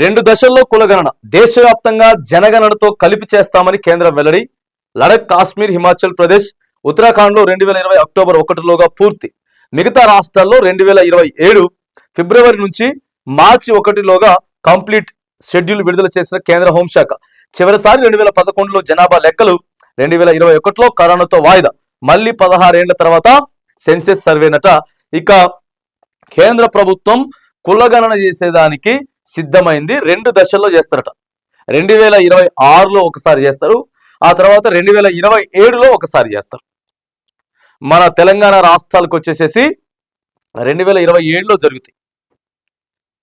రెండు దశల్లో కులగణన దేశవ్యాప్తంగా జనగణనతో కలిపి చేస్తామని కేంద్రం వెల్లడి. లడక్ కాశ్మీర్ హిమాచల్ ప్రదేశ్ ఉత్తరాఖండ్లో రెండు వేల ఇరవై అక్టోబర్ ఒకటిలోగా పూర్తి. మిగతా రాష్ట్రాల్లో రెండు వేల ఇరవై ఏడు ఫిబ్రవరి నుంచి మార్చి ఒకటిలోగా కంప్లీట్ షెడ్యూల్ విడుదల చేసిన కేంద్ర హోంశాఖ. చివరిసారి రెండు వేల పదకొండులో జనాభా లెక్కలు రెండు వేల ఇరవై ఒకటిలో కరోనాతో వాయిదా. మళ్ళీ పదహారేళ్ళ తర్వాత సెన్సెస్ సర్వేనట ఇక కేంద్ర ప్రభుత్వం కులగణన చేసేదానికి సిద్ధమైంది. రెండు దశల్లో చేస్తారట. రెండు వేల ఇరవై ఆరులో ఒకసారి చేస్తారు. ఆ తర్వాత రెండు వేల ఇరవై ఏడులో ఒకసారి చేస్తారు. మన తెలంగాణ రాష్ట్రాలకు వచ్చేసేసి రెండు వేల ఇరవై ఏడులో జరుగుతాయి.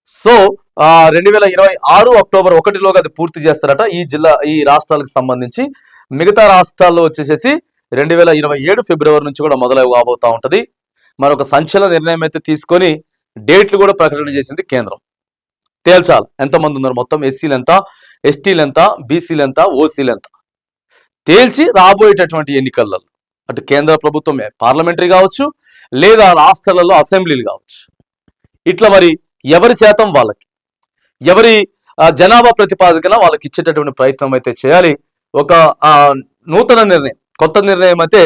సో రెండు వేల ఇరవై ఆరు అక్టోబర్ ఒకటిలోగా అది పూర్తి చేస్తారట ఈ జిల్లా ఈ రాష్ట్రాలకు సంబంధించి. మిగతా రాష్ట్రాల్లో వచ్చేసేసి రెండు వేల ఇరవై ఏడు ఫిబ్రవరి నుంచి కూడా మొదలై కాబోతా ఉంటుంది. మరొక సంచలన నిర్ణయం అయితే తీసుకొని డేట్లు కూడా ప్రకటన చేసింది కేంద్రం. తేల్చాలి. ఎంతమంది ఉన్నారు? మొత్తం ఎస్సీలు ఎంత ఎస్టీలు ఎంత బీసీలు ఎంత ఓసీలు ఎంత తేల్చి రాబోయేటటువంటి ఎన్నికలలో అటు కేంద్ర ప్రభుత్వమే పార్లమెంటరీ కావచ్చు లేదా రాష్ట్రాలలో అసెంబ్లీలు కావచ్చు. ఇట్లా మరి ఎవరి శాతం వాళ్ళకి? ఎవరి జనాభా ప్రతిపాదికన వాళ్ళకి ఇచ్చేటటువంటి ప్రయత్నం అయితే చేయాలి. ఒక నూతన నిర్ణయం కొత్త నిర్ణయం అయితే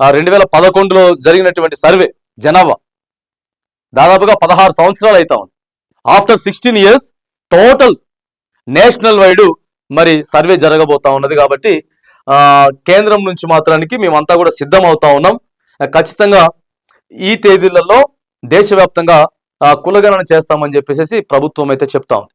రెండు వేల పదకొండులో జరిగినటువంటి సర్వే జనాభా. దాదాపుగా పదహారు సంవత్సరాలు అవుతా ఉంది. After sixteen years total national wide మరి సర్వే జరగబోతా ఉన్నది కాబట్టి కేంద్రం నుంచి మాత్రానికి మేమంతా కూడా సిద్ధం అవుతా ఉన్నాం. ఖచ్చితంగా ఈ తేదీలలో దేశవ్యాప్తంగా కులగణన చేస్తామని చెప్పేసి ప్రభుత్వం అయితే చెప్తా ఉంది.